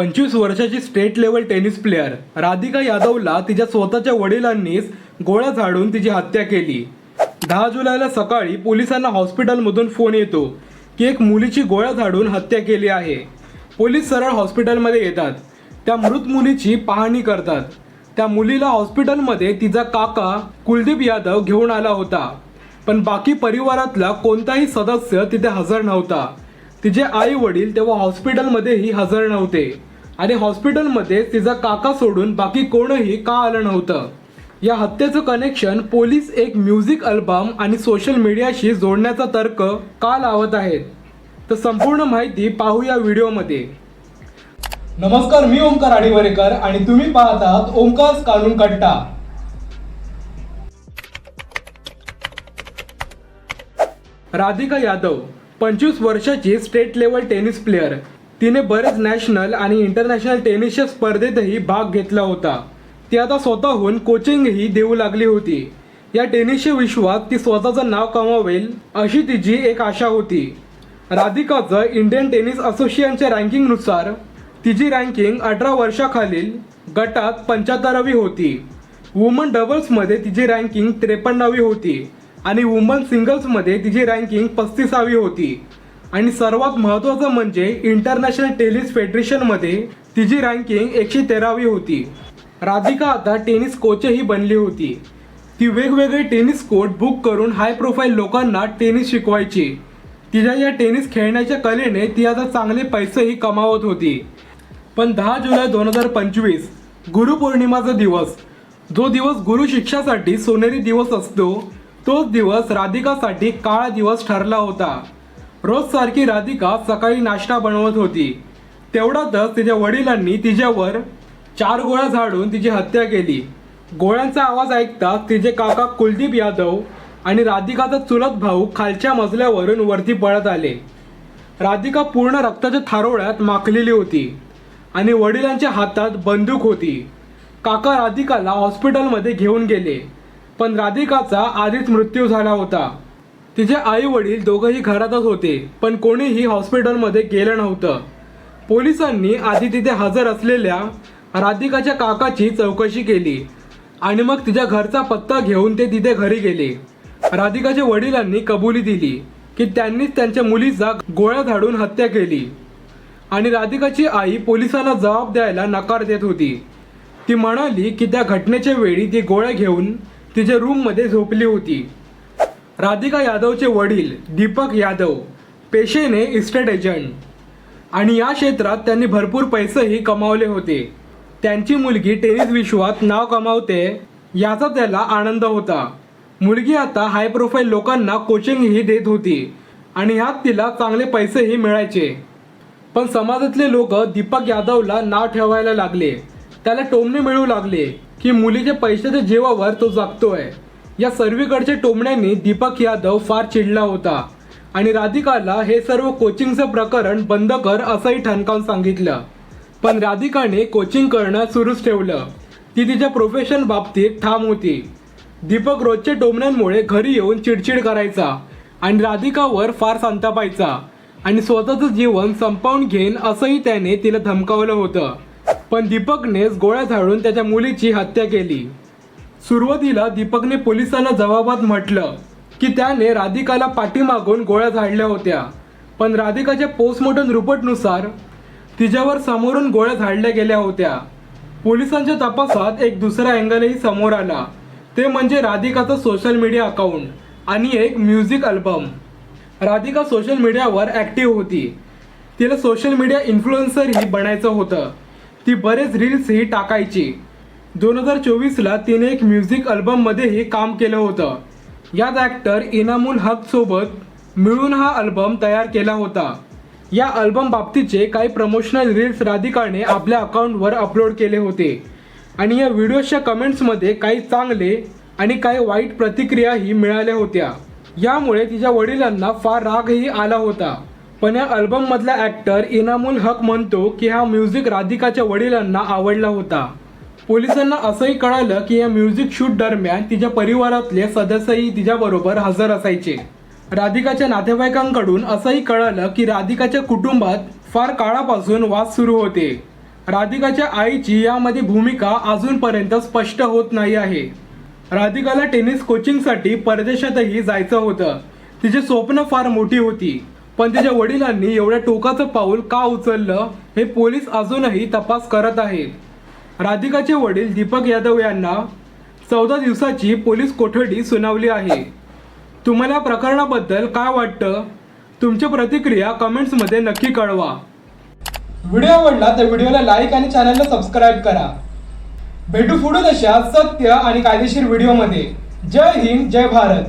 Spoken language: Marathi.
पंचवीस वर्षाची state level tennis player Radhika यादवला तिच्या स्वतःच्या वडिलांनीच गोळ्या झाडून तिची हत्या केली. दहा जुलैला सकाळी पोलिसांना हॉस्पिटलमधून फोन येतो की एक मुलीची गोळ्या झाडून हत्या केली आहे. पोलीस सरळ हॉस्पिटलमध्ये येतात. त्या मृत मुलीची पाहणी करतात. त्या मुलीला हॉस्पिटलमध्ये तिचा काका कुलदीप यादव घेऊन आला होता. पण बाकी परिवारातला कोणताही सदस्य तिथे हजर नव्हता. तिचे आई वडील तेव्हा हॉस्पिटलमध्येही हजर नव्हते. आणि हॉस्पिटलमध्ये तिचा काका सोडून बाकी कोणही का आलं नव्हतं. या हत्येचं कनेक्शन पोलीस एक म्युझिक अल्बम आणि सोशल मीडियाशी जोडण्याचा तर्क का लावत आहेत? तर संपूर्ण माहिती पाहू या व्हिडिओमध्ये. नमस्कार मी ओंकार आडिवरेकर आणि तुम्ही पाहतात ओंकार कानून कट्टा. राधिका यादव पंचवीस वर्षाची स्टेट लेवल टेनिस प्लेअर तिने बरेच नॅशनल आणि इंटरनॅशनल टेनिसच्या स्पर्धेतही भाग घेतला होता. ती आता स्वतःहून कोचिंगही देऊ लागली होती. या टेनिसच्या विश्वात ती स्वतःचं नाव कमावेल अशी तिची एक आशा होती. राधिकाचं इंडियन टेनिस असोसिएशनच्या रँकिंगनुसार तिची रँकिंग अठरा वर्षाखालील गटात पंच्याहत्तरावी होती. वुमन डबल्समध्ये तिची रँकिंग त्रेपन्नावी होती आणि वुमन सिंगल्समध्ये तिची रँकिंग पस्तीसावी होती. आणि सर्वात महत्त्वाचं म्हणजे इंटरनॅशनल टेनिस फेडरेशनमध्ये तिची रँकिंग एकशे तेरावी होती. राधिका आता टेनिस कोचही बनली होती. ती वेगवेगळे टेनिस कोर्ट बुक करून हाय प्रोफाईल लोकांना टेनिस शिकवायची. तिच्या या टेनिस खेळण्याच्या कलेने ती आता चांगले पैसेही कमावत होती. पण दहा जुलै दोन हजार पंचवीस गुरुपौर्णिमाचा दिवस. जो दिवस गुरु शिक्षासाठी सोनेरी दिवस असतो तोच दिवस राधिकासाठी काळा दिवस ठरला होता. रोज सारखी राधिका सकाळी नाश्ता बनवत होती. तेवढ्यातच तिच्या वडिलांनी तिच्यावर चार गोळ्या झाडून तिची हत्या केली. गोळ्यांचा आवाज ऐकताच तिचे काका कुलदीप यादव आणि राधिकाचा चुलत भाऊ खालच्या मजल्यावरून वरती पळत आले. राधिका पूर्ण रक्ताच्या थारोळ्यात माखलेली होती आणि वडिलांच्या हातात बंदूक होती. काका राधिकाला हॉस्पिटलमध्ये घेऊन गेले पण राधिकाचा आधीच मृत्यू झाला होता. तिचे आई वडील दोघंही घरातच होते पण कोणीही हॉस्पिटलमध्ये गेलं नव्हतं. पोलिसांनी आधी तिथे हजर असलेल्या राधिकाच्या काकाची चौकशी केली आणि मग तिच्या घरचा पत्ता घेऊन ते तिथे घरी गेले. राधिकाच्या वडिलांनी कबुली दिली की त्यांनीच त्यांच्या मुलीचा गोळ्या झाडून हत्या केली आणि राधिकाची आई पोलिसाला जबाब द्यायला नकार देत होती. ती म्हणाली की त्या घटनेच्या वेळी ती गोळ्या घेऊन तिच्या रूममध्ये झोपली होती. राधिका यादवचे वडील दीपक यादव पेशेने इस्टेट एजंट आणि या क्षेत्रात त्यांनी भरपूर पैसेही कमावले होते. त्यांची मुलगी टेनिस विश्वात नाव कमावते याचा त्याला आनंद होता. मुलगी आता हाय प्रोफाईल लोकांना कोचिंगही देत होती आणि ह्यात तिला चांगले पैसेही मिळायचे. पण समाजातले लोक दीपक यादवला नाव ठेवायला लागले. त्याला टोमणे मिळू लागले की मुलीच्या पैशाच्या जीवावर तो जगतोय. या सर्वीकडच्या टोमण्यांनी दीपक यादव फार चिडला होता. आणि राधिकाला हे सर्व कोचिंगचं प्रकरण बंद कर असंही ठणकावून सांगितलं. पण राधिकाने कोचिंग करणं सुरूच ठेवलं. ती तिच्या प्रोफेशन बाबतीत ठाम होती. दीपक रोजच्या टोमण्यांमुळे घरी येऊन चिडचिड करायचा आणि राधिकावर फार संतापायचा आणि स्वतःचं जीवन संपवून घेईन असंही त्याने तिला धमकावलं होतं. पण दीपकनेच गोळ्या झाडून त्याच्या मुलीची हत्या केली. सुरुवातीला दीपकने पोलिसांना जबाबात म्हटलं की त्याने राधिकाला पाठीमागून गोळ्या झाडल्या होत्या. पण राधिकाच्या पोस्टमॉर्टम रिपोर्टनुसार तिच्यावर समोरून गोळ्या झाडल्या गेल्या होत्या. पोलिसांच्या तपासात एक दुसरा अँगलही समोर आला. ते म्हणजे राधिकाचं सोशल मीडिया अकाउंट आणि एक म्युझिक अल्बम राधिका सोशल मीडियावर ॲक्टिव्ह होती. तिला सोशल मीडिया इन्फ्लुएन्सरही बनायचं होतं. ती बरेच रील्सही टाकायची. दोन हजार चोवीसला तिने एक म्युझिक अल्बममध्येही काम केलं होतं. यात ॲक्टर इनामुल हकसोबत मिळून हा अल्बम तयार केला होता. या अल्बम बाबतीचे काही प्रमोशनल रील्स राधिकाने आपल्या अकाउंटवर अपलोड केले होते. आणि या व्हिडिओच्या कमेंट्समध्ये काही चांगले आणि काही वाईट प्रतिक्रियाही मिळाल्या होत्या. यामुळे तिच्या वडिलांना फार रागही आला होता. पण या अल्बममधला ॲक्टर इनामुल हक म्हणतो की हा म्युझिक राधिकाच्या वडिलांना आवडला होता. पोलिसांना असंही कळालं की या म्युझिक शूट दरम्यान तिच्या परिवारातले सदस्यही तिच्याबरोबर हजर असायचे. राधिकाच्या नातेवाईकांकडून असंही कळालं की राधिकाच्या कुटुंबात फार काळापासून वाद सुरू होते. राधिकाच्या आईची यामध्ये भूमिका अजूनपर्यंत स्पष्ट होत नाही आहे. राधिकाला टेनिस कोचिंगसाठी परदेशातही जायचं होतं. तिचे स्वप्न फार मोठी होती. पण तिच्या वडिलांनी एवढ्या टोकाचं पाऊल का उचललं हे पोलीस अजूनही तपास करत आहेत. राधिकाचे वडील दीपक यादव यांना चौदा दिवसाची पोलीस कोठडी सुनावली आहे. तुम्हाला प्रकरणाबद्दल काय वाटतं? तुमची प्रतिक्रिया कमेंट्समध्ये नक्की कळवा. व्हिडिओ आवडला तर व्हिडिओला लाईक आणि चॅनलला सबस्क्राईब करा. भेटू पुढे तशा सत्य आणि कायदेशीर व्हिडिओमध्ये. जय हिंद जय भारत.